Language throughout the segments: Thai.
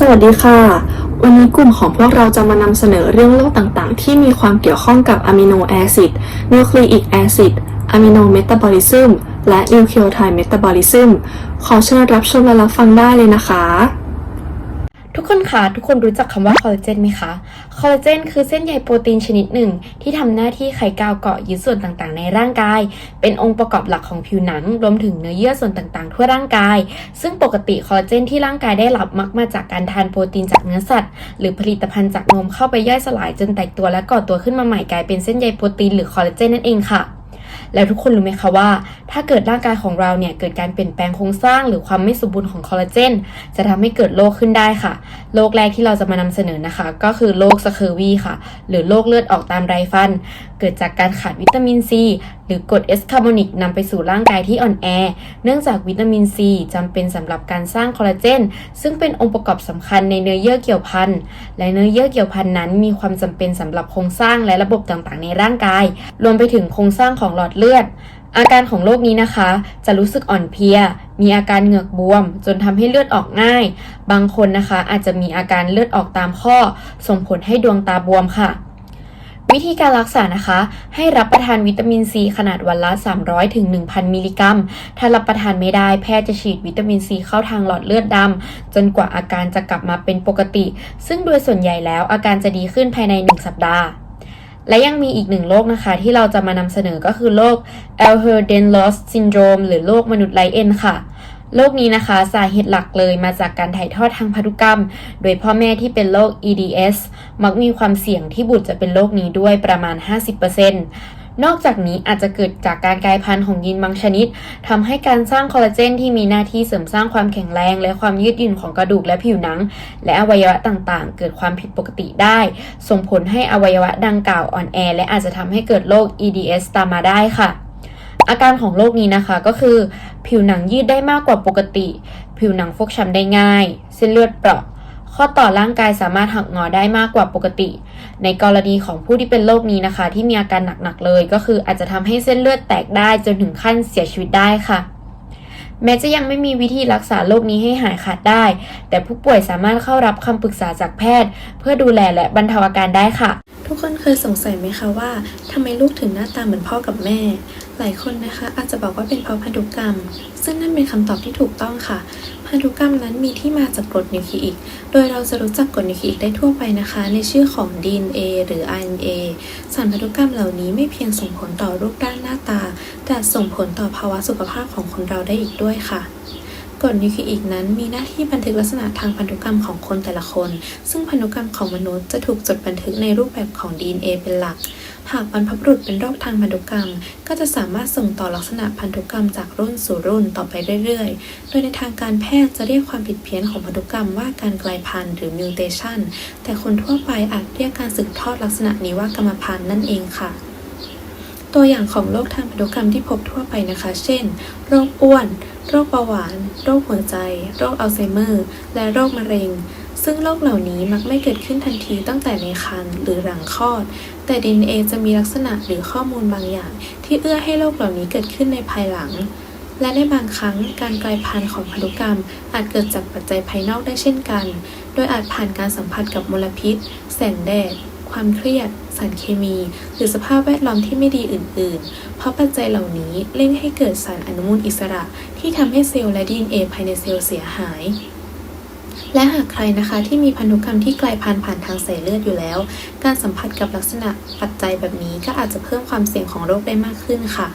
สวัสดีค่ะ วันนี้กลุ่มของพวกเราจะมานำเสนอเรื่องโรคต่างๆ ที่มีความเกี่ยวข้องกับอะมิโนแอซิดนิวคลีอิกแอซิดอะมิโนเมตาบอลิซึมและนิวคลีโอไทด์เมตาบอลิซึมขอเชิญรับชมและรับฟังได้เลยนะคะ ทุกคนคะทุกคนรู้จักคำว่าคอลลาเจนไหมคะ คอลลาเจนคือเส้นใยโปรตีนชนิดหนึ่ง ที่ทำหน้าที่ไขกาวเกาะยึดส่วนต่างๆ ในร่างกาย เป็นองค์ประกอบหลักของผิวหนัง รวมถึงเนื้อเยื่อส่วนต่างๆ ทั่วร่างกาย ซึ่งปกติคอลลาเจนที่ร่างกายได้รับมักมาจากการทานโปรตีนจากเนื้อสัตว์ หรือผลิตภัณฑ์จากนมเข้าไปย่อยสลายจนแตกตัวและก่อตัวขึ้นมาใหม่กลายเป็นเส้นใยโปรตีนหรือคอลลาเจนนั่นเองค่ะ แล้วทุกคนรู้ไหมคะว่า ถ้าเกิดร่างกายของเราเนี่ยเกิดการเปลี่ยนแปลงโครงสร้างหรือความไม่สมบูรณ์ของคอลลาเจนจะทำให้เกิดโรคขึ้นได้ค่ะโรคแรกที่เราจะมานำเสนอนะคะ ก็คือโรคสเคอร์วีค่ะ หรือโรคเลือดออกตามไรฟันเกิดจากการขาดวิตามินซีหรือกรดเอสคาร์บอนิกนำไปสู่ร่างกายที่อ่อนแอ เนื่องจากวิตามินซีจำเป็นสำหรับการสร้างคอลลาเจน ซึ่งเป็นองค์ประกอบสำคัญในเนื้อเยื่อเกี่ยวพันและเนื้อเยื่อเกี่ยวพันนั้น มีความจำเป็นสำหรับโครงสร้างและระบบต่างๆ ในร่างกาย รวมไปถึงโครงสร้างของหลอดเลือด อาการของโรคนี้นะคะ จะรู้สึกอ่อนเพลีย มีอาการเหงือกบวม จนทำให้เลือดออกง่าย บางคนนะคะอาจจะมีอาการเลือดออกตามข้อ ส่งผลให้ดวงตาบวมค่ะ วิธีการรักษานะคะ ให้รับประทานวิตามินซีขนาดวันละ 300ถึง1,000 มิลลิกรัม ถ้ารับประทานไม่ได้แพทย์จะฉีดวิตามินซีเข้าทางหลอดเลือดดำ จนกว่าอาการจะกลับมาเป็นปกติ ซึ่งโดยส่วนใหญ่แล้วอาการจะดีขึ้นภายใน 1 สัปดาห์ และยังมีอีกหนึ่งโรคนะคะ ที่เราจะมานำเสนอก็คือโรค Ehlers-Danlos syndrome หรือโรคมนุษย์ไร้เอ็นค่ะ โรคนี้นะคะสาเหตุหลักเลยมาจากการถ่ายทอดทางพันธุกรรม โดยพ่อแม่ที่เป็นโรค EDS มักมีความเสี่ยงที่บุตรจะเป็นโรคนี้ด้วยประมาณ 50%นอกจากนี้อาจจะเกิดจากการกลายพันธุ์ของยีนบางชนิดทำให้การสร้างคอลลาเจนที่มีหน้าที่เสริมสร้างความแข็งแรง และความยืดหยุ่นของกระดูกและผิวหนัง และอวัยวะต่างๆ เกิดความผิดปกติได้ ส่งผลให้อวัยวะดังกล่าวอ่อนแอ และอาจจะทำให้เกิดโรค EDS ตามมาได้ค่ะ อาการของโรคนี้นะคะก็คือ ผิวหนังยืดได้มากกว่าปกติ ผิวหนังฟกช้ำได้ง่าย เส้นเลือดเปราะ ข้อต่อร่างกายสามารถหักงอได้มากกว่าปกติ ในกรณีของผู้ที่เป็นโรคนี้นะคะ ที่มีอาการหนักๆเลย ก็คืออาจจะทำให้เส้นเลือดแตกได้จนถึงขั้นเสียชีวิตได้ค่ะแม้จะยังไม่มีวิธีรักษาโรคนี้ให้หายขาดได้ แต่ผู้ป่วยสามารถเข้ารับคำปรึกษาจากแพทย์ เพื่อดูแลและบรรเทาอาการได้ค่ะ ทุกคนเคยสงสัยไหมคะว่าทำไมลูกถึงหน้าตาเหมือนพ่อกับแม่ หลายคนนะคะอาจจะบอกว่าเป็นเพราะพันธุกรรม ซึ่งนั่นเป็นคำตอบที่ถูกต้องค่ะ พันธุกรรมนั้นมีที่มาจากกรดนิวคลีอิก โดยเราจะรู้จักกรดนิวคลีอิกได้ทั่วไปนะคะ ในชื่อของ DNA หรือ RNA สารพันธุกรรมเหล่านี้ไม่เพียงส่งผลต่อรูปร่างหน้าตา แต่ส่งผลต่อภาวะสุขภาพของคนเราได้อีกด้วยค่ะ กรดนิวคลีอิกนั้นมีหน้าที่บันทึกลักษณะทางพันธุกรรมของคนแต่ละคน ซึ่งพันธุกรรมของมนุษย์จะถูกจดบันทึกในรูปแบบของ DNA เป็นหลัก หากบรรพบุรุษเป็นโรคทางพันธุกรรม ก็จะสามารถส่งต่อลักษณะพันธุกรรมจากรุ่นสู่รุ่นต่อไปเรื่อยๆ โดยในทางการแพทย์จะเรียกความผิดเพี้ยนของพันธุกรรมว่าการกลายพันธุ์หรือ mutation แต่คนทั่วไปอาจเรียกการสืบทอดลักษณะนี้ว่ากรรมพันธุ์นั่นเองค่ะ ตัวอย่างของโรคทางพันธุกรรมที่พบทั่วไปนะคะ เช่น โรคอ้วน โรคเบาหวาน โรคหัวใจ โรคอัลไซเมอร์ และโรคมะเร็ง ซึ่งโรคเหล่านี้มักไม่เกิดขึ้นทันทีตั้งแต่ในครรภ์หรือหลังคลอด แต่ DNA จะมีลักษณะหรือข้อมูลบางอย่าง ที่เอื้อให้โรคเหล่านี้เกิดขึ้นในภายหลัง และในบางครั้งการกลายพันธุ์ของพันธุกรรม อาจเกิดจากปัจจัยภายนอกได้เช่นกัน โดยอาจผ่านการสัมผัสกับมลพิษ แสงแดด ความเครียด สารเคมี หรือสภาพแวดล้อมที่ไม่ดีอื่น ๆ เพราะปัจจัยเหล่านี้เร่งให้เกิดสารอนุมูลอิสระ ที่ทำให้เซลล์และ DNA ภายในเซลล์เสียหายและหากใครนะคะที่มีพันธุกรรมที่กลายพันธุ์ผ่านทางสายเลือดอยู่แล้ว การสัมผัสกับลักษณะปัจจัยแบบนี้ก็อาจจะเพิ่มความเสี่ยงของโรคได้มากขึ้นค่ะ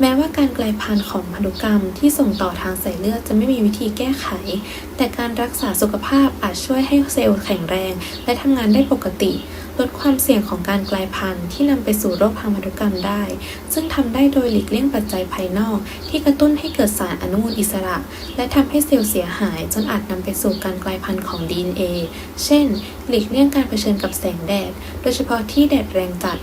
แม้ว่าการกลายพันธุ์ของพันธุกรรมที่ส่งต่อทางสายเลือดจะไม่มีวิธีแก้ไข แต่การรักษาสุขภาพอาจช่วยให้เซลล์แข็งแรง และทำงานได้ปกติ ลดความเสี่ยงของการกลายพันธุ์ที่นำไปสู่โรคทางพันธุกรรมได้ ซึ่งทำได้โดยหลีกเลี่ยงปัจจัยภายนอก ที่กระตุ้นให้เกิดสารอนุมูลอิสระ และทำให้เซลล์เสียหาย จนอาจนำไปสู่การกลายพันธุ์ของ DNA เช่น หลีกเลี่ยงการเผชิญกับแสงแดด โดยเฉพาะที่แดดแรงจัด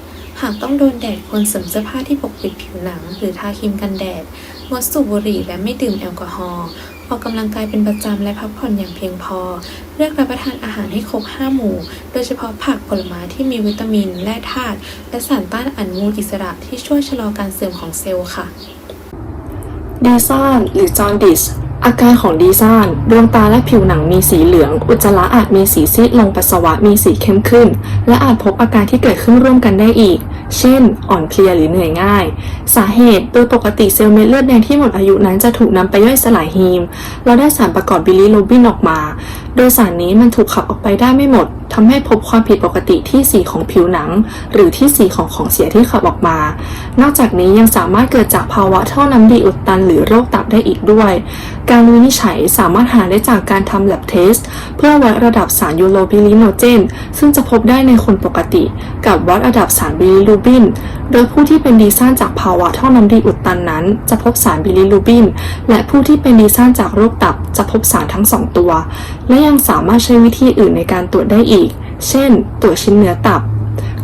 หากต้องโดนแดดควรสวมเสื้อผ้าที่ปกปิดผิวหนัง หรือทาครีมกันแดด งดสูบบุหรี่และไม่ดื่มแอลกอฮอล์ออกกำลังกายเป็นประจำและพักผ่อนอย่างเพียงพอ เลือกรับประทานอาหารให้ครบ 5 หมู่ โดยเฉพาะผักผลไม้ที่มีวิตามิน แร่ธาตุ และสารต้านอนุมูลอิสระที่ช่วยชะลอการเสื่อมของเซลล์ค่ะ ดีซ่านหรือจอนดิส อาการของดีซ่านดวงตาและผิวหนังมีสีเหลือง อุจจาระอาจมีสีซีดลงปัสสาวะมีสีเข้มขึ้น และอาจพบอาการที่เกิดขึ้นร่วมกันได้อีก เช่น อ่อนเพลียหรือเหนื่อยง่าย สาเหตุโดยปกติเซลล์เม็ดเลือดแดงที่หมดอายุนั้นจะถูกนำไปย่อยสลายฮีม เราได้สารประกอบบิลิโรบินออกมาโดยสารนี้มันถูกขับออกไปได้ไม่หมดทำให้พบความผิดปกติที่สีของผิวหนัง หรือที่สีของของเสียที่ขับออกมา นอกจากนี้ยังสามารถเกิดจากภาวะท่อน้ำดีอุดตันหรือโรคตับได้อีกด้วย การวินิจฉัยสามารถหาได้จากการทำ lab test เพื่อวัดระดับสารยูโรบิลิโนเจน ซึ่งจะพบได้ในคนปกติ กับวัดระดับสารบิลิรูบิน โดยผู้ที่เป็นดีซ่านจากภาวะท่อน้ำดีอุดตันนั้น จะพบสารบิลิรูบิน และผู้ที่เป็นดีซ่านจากโรคตับจะพบสารทั้งสองตัว และยังสามารถใช้วิธีอื่นในการตรวจได้อีก เช่น ตรวจชิ้นเนื้อตับ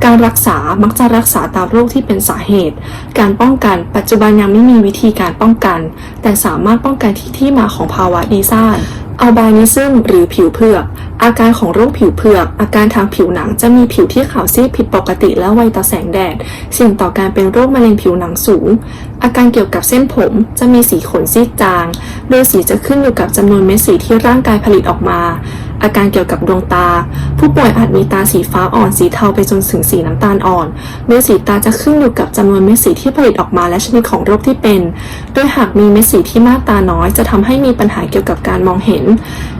การรักษา มักจะรักษาตามโรคที่เป็นสาเหตุ การป้องกัน ปัจจุบันยังไม่มีวิธีการป้องกัน แต่สามารถป้องกันที่ที่มาของภาวะดีซ่า อัลบานิซึมหรือผิวเผือก อาการของโรคผิวเผือก อาการทางผิวหนังจะมีผิวที่ขาวซีดผิดปกติและไวต่อแสงแดด เสี่ยงต่อการเป็นโรคมะเร็งผิวหนังสูง อาการเกี่ยวกับเส้นผมจะมีสีขนซีดจาง โดยสีจะขึ้นอยู่กับจำนวนเม็ดสีที่ร่างกายผลิตออกมา อาการเกี่ยวกับดวงตา ผู้ป่วยอาจมีตาสีฟ้าอ่อนสีเทาไปจนถึงสีน้ำตาลอ่อน เม็ดสีตาจะขึ้นอยู่กับจำนวนเม็ดสีที่ผลิตออกมาและชนิดของโรคที่เป็น โดยหากมีเม็ดสีที่มากตาน้อย จะทำให้มีปัญหาเกี่ยวกับการมองเห็น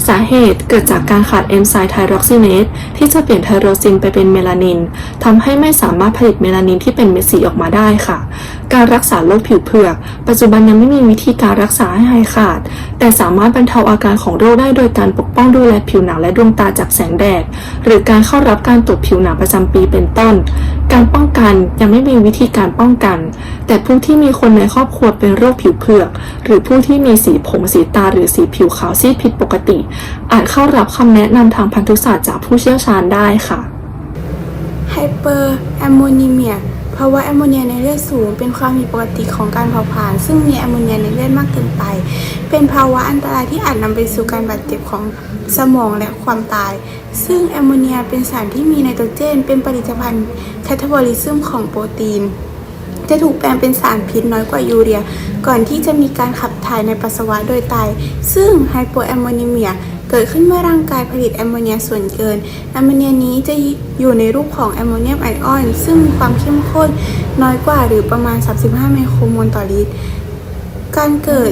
สาเหตุเกิดจากการขาดเอนไซม์ไทรอกซิเนสที่จะเปลี่ยนไทโรซินไปเป็นเมลานินทำให้ไม่สามารถผลิตเมลานินที่เป็นเม็ดสีออกมาได้ค่ะ การรักษาโรคผิวเผือก ปัจจุบันยังไม่มีวิธีการรักษาให้หายขาด แต่สามารถบรรเทาอาการของโรคได้โดยการปกป้องดูแลผิวหนังและดวงตาจากแสงแดด หรือการเข้ารับการตรวจผิวหนังประจำปีเป็นต้น การป้องกันยังไม่มีวิธีการป้องกัน แต่ผู้ที่มีคนในครอบครัวเป็นโรคผิวเผือก หรือผู้ที่มีสีผมสีตาหรือสีผิวขาวซีดผิดปกติ อาจเข้ารับคำแนะนำทางพันธุศาสตร์จากผู้เชี่ยวชาญได้ค่ะไฮเปอร์แอมโมนีเมียภาวะแอมโมเนียในเลือดสูง เป็นความผิดปกติของการเผาผลาญซึ่งมีแอมโมเนียในเลือดมากเกินไป เป็นภาวะอันตรายที่อาจนำไปสู่การบาดเจ็บของสมองและความตาย ซึ่งแอมโมเนียเป็นสารที่มีไนโตรเจน เป็นผลิตภัณฑ์แคทาบอลิซึมของโปรตีน จะถูกแปลงเป็นสารพิษน้อยกว่ายูเรีย ก่อนที่จะมีการขับถ่ายในปัสสาวะโดยไต ซึ่งไฮโปแอมโมเนีเมียเกิดขึ้นเมื่อร่างกายผลิตแอมโมเนียส่วนเกิน แอมโมเนียนี้จะอยู่ในรูปของแอมโมเนียมไอออน ซึ่งมีความเข้มข้นน้อยกว่าหรือประมาณ 35 ไมโครโมลต่อลิตร การเกิด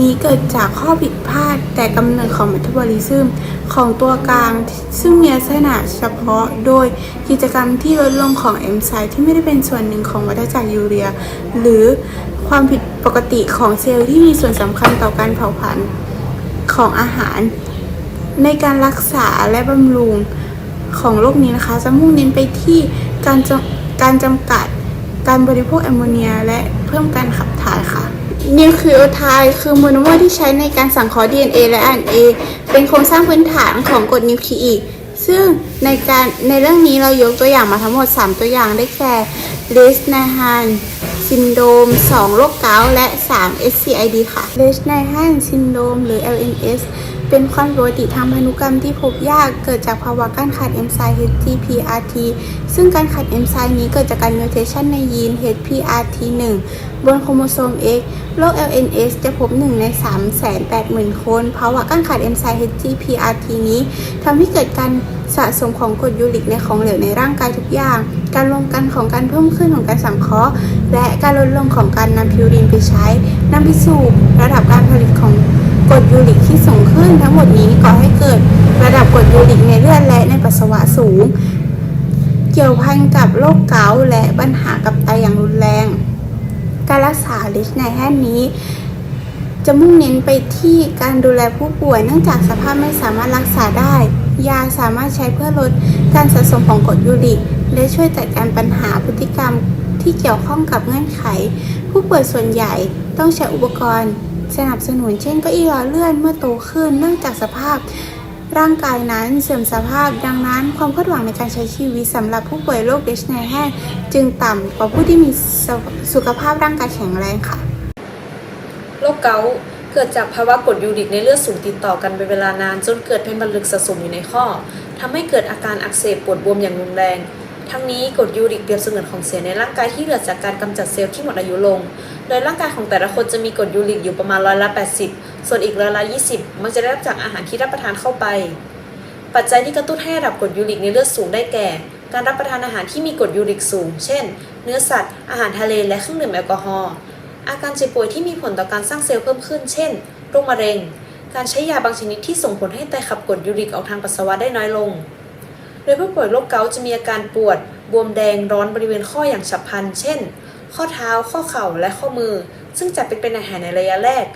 นี้เกิดจากข้อผิดพลาดแต่กำเนิดของเมตาบอลิซึมของตัวกลาง ซึ่งมีลักษณะเฉพาะโดยกิจกรรมที่ลดลงของเอนไซม์ที่ไม่ได้เป็นส่วนหนึ่งของวัฏจักรยูเรีย หรือความผิดปกติของเซลล์ที่มีส่วนสำคัญต่อการเผาผลาญของอาหาร ในการรักษาและบำรุงของโรคนี้นะคะ จะมุ่งเน้นไปที่การการจำกัดการบริโภคแอมโมเนียและเพิ่มการขับถ่ายค่ะ นิวคลีโอไทด์คือโมโนเมอร์ที่ใช้ในการสังเคราะห์ DNA และ RNA เป็นโครงสร้างพื้นฐานของกรดนิวคลีอิกซึ่งในการในเรื่องนี้เรายกตัวอย่างมาทั้งหมด 3 ตัวอย่างได้แก่เลสนาฮันซินโดม 2 โรคเกาต์และ 3 SCID ค่ะเลสนาฮันซินโดมหรือ LNS เป็นความผิดปกติทางพันธุกรรมที่พบยากเกิดจากภาวะการขาดเอนไซม์ HTPRT ซึ่งการขาดเอนไซม์นี้เกิดจากการมิวเทชันในยีน HPRT1 บนโครโมโซม X โรค LNS จะพบ 1 ใน 380,000 คนภาวะการขาดเอนไซม์ HTPRT นี้ทำให้เกิดการสะสมของกรดยูริกในของเหลวในร่างกายทุกอย่าง การรวมกันของการเพิ่มขึ้นของการสังเคราะห์ และการลดลงของการนำพิวรินไปใช้นำไปสู่ระดับการผลิตของ กรดยูริกที่สูงขึ้นทั้งหมดนี้ก่อให้เกิดระดับกรดยูริกในเลือดและในปัสสาวะสูง เกี่ยวพันกับโรคเกาต์และปัญหากับไตอย่างรุนแรง การรักษาลิชในแห่นี้ จะมุ่งเน้นไปที่การดูแลผู้ป่วยเนื่องจากสภาพไม่สามารถรักษาได้ ยาสามารถใช้เพื่อลดการสะสมของกรดยูริก และช่วยจัดการปัญหาพฤติกรรมที่เกี่ยวข้องกับเงื่อนไข ผู้ป่วยส่วนใหญ่ต้องใช้อุปกรณ์ สนับสนุนเช่นเก้าอี้ล้อเลื่อนเมื่อโตขึ้นเนื่องจากสภาพร่างกายนั้นเสื่อมสภาพดังนั้นความคาดหวังในการใช้ชีวิตสำหรับผู้ป่วยโรคเดชไนแฮนจึงต่ำกว่าผู้ที่มีสุสุขภาพร่างกายแข็งแรงค่ะ โรคเกาต์เกิดจากภาวะกรดยูริกในเลือดสูงติดต่อกันเป็นเวลานาน จนเกิดเป็นบันลึกสะสมอยู่ในข้อทำให้เกิดอาการอักเสบปวดบวมอย่างรุนแรง ทั้งนี้กรดยูริกเปรียบเสมือนของเสียในร่างกายที่เหลือจากการกำจัดเซลล์ที่หมดอายุลง โดยร่างกายของแต่ละคนจะมีกรดยูริกอยู่ประมาณร้อยละ 80 ส่วนอีกร้อยละ 20 มักจะได้รับจากอาหารที่รับประทานเข้าไป ปัจจัยที่กระตุ้นให้ระดับกรดยูริกในเลือดสูงได้แก่ การรับประทานอาหารที่มีกรดยูริกสูง เช่น เนื้อสัตว์ อาหารทะเล และเครื่องดื่มแอลกอฮอล์ อาการเจ็บป่วยที่มีผลต่อการสร้างเซลล์เพิ่มขึ้น เช่น โรคมะเร็ง การใช้ยาบางชนิดที่ส่งผลให้ไตขับกรดยูริกออกทางปัสสาวะได้น้อยลง โดยผู้ป่วยโรคเกาต์จะมีอาการปวด บวมแดงร้อนบริเวณข้ออย่างฉับพลัน เช่น ข้อเท้า ข้อเข่า และข้อมือ ซึ่งจะเป็นเป็นอาหารในระยะแรก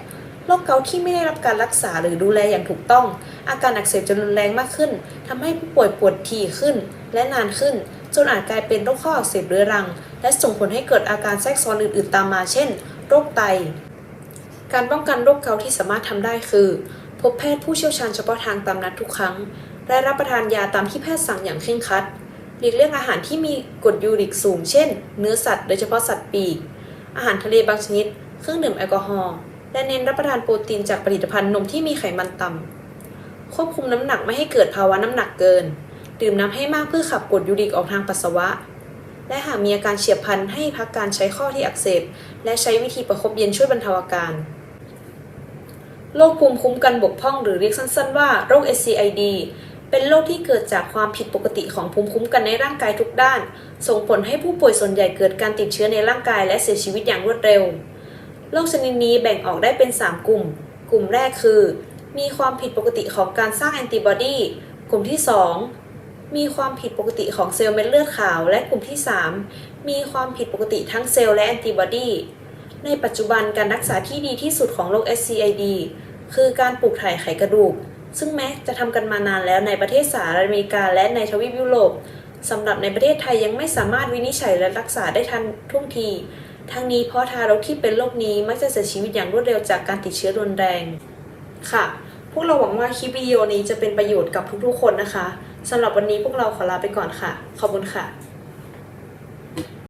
โรคเกาต์ที่ไม่ได้รับการรักษาหรือดูแลอย่างถูกต้อง อาการอักเสบจะรุนแรงมากขึ้นทำให้ผู้ป่วยปวดถี่ขึ้น และนานขึ้น จนอาจกลายเป็นโรคข้ออักเสบเรื้อรัง และส่งผลให้เกิดอาการแทรกซ้อนอื่น ๆ ตามมา เช่น โรคไต การป้องกันโรคเกาต์ที่สามารถทำได้คือ พบแพทย์ผู้เชี่ยวชาญเฉพาะทางตามนัดทุกครั้ง และรับประทานยาตามที่แพทย์สั่งอย่างเคร่งครัด หลีกเลี่ยงอาหารที่มีกรดยูริกสูง เช่น เนื้อสัตว์โดยเฉพาะสัตว์ปีก อาหารทะเลบางชนิด เครื่องดื่มแอลกอฮอล์ และเน้นรับประทานโปรตีนจากผลิตภัณฑ์นมที่มีไขมันต่ำ ควบคุมน้ำหนักไม่ให้เกิดภาวะน้ำหนักเกิน ดื่มน้ำให้มากเพื่อขับกรดยูริกออกทางปัสสาวะ และหากมีอาการเฉียบพลันให้พักการใช้ข้อที่อักเสบ และใช้วิธีประคบเย็นช่วยบรรเทาอาการโรคภูมิคุ้มกันบกพร่องหรือเรียกสั้นๆว่าโรค SCID เป็นโรคที่เกิดจากความผิดปกติของภูมิคุ้มกันในร่างกายทุกด้าน ส่งผลให้ผู้ป่วยส่วนใหญ่เกิดการติดเชื้อในร่างกายและเสียชีวิตอย่างรวดเร็ว โรคชนิดนี้แบ่งออกได้เป็น 3 กลุ่ม กลุ่มแรกคือ มีความผิดปกติของการสร้างแอนติบอดี กลุ่มที่ 2 มีความผิดปกติของเซลล์เม็ดเลือดขาว และกลุ่มที่ 3 มีความผิดปกติทั้งเซลล์และแอนติบอดี ในปัจจุบันการรักษาที่ดีที่สุดของโรค SCID คือการปลูกถ่ายไขกระดูก ซึ่งแม้จะทำกันมานานแล้วในประเทศสหรัฐอเมริกาและในทวีปยุโรปสำหรับในประเทศไทยยังไม่สามารถวินิจฉัยและรักษาได้ทันท่วงที ทั้งนี้เพราะทารกที่เป็นโรคนี้มักจะเสียชีวิตอย่างรวดเร็วจากการติดเชื้อรุนแรง ค่ะ พวกเราหวังว่าคลิปวิดีโอนี้จะเป็นประโยชน์กับทุกๆ คนนะคะสำหรับวันนี้พวกเราขอลาไปก่อนค่ะ ขอบคุณค่ะ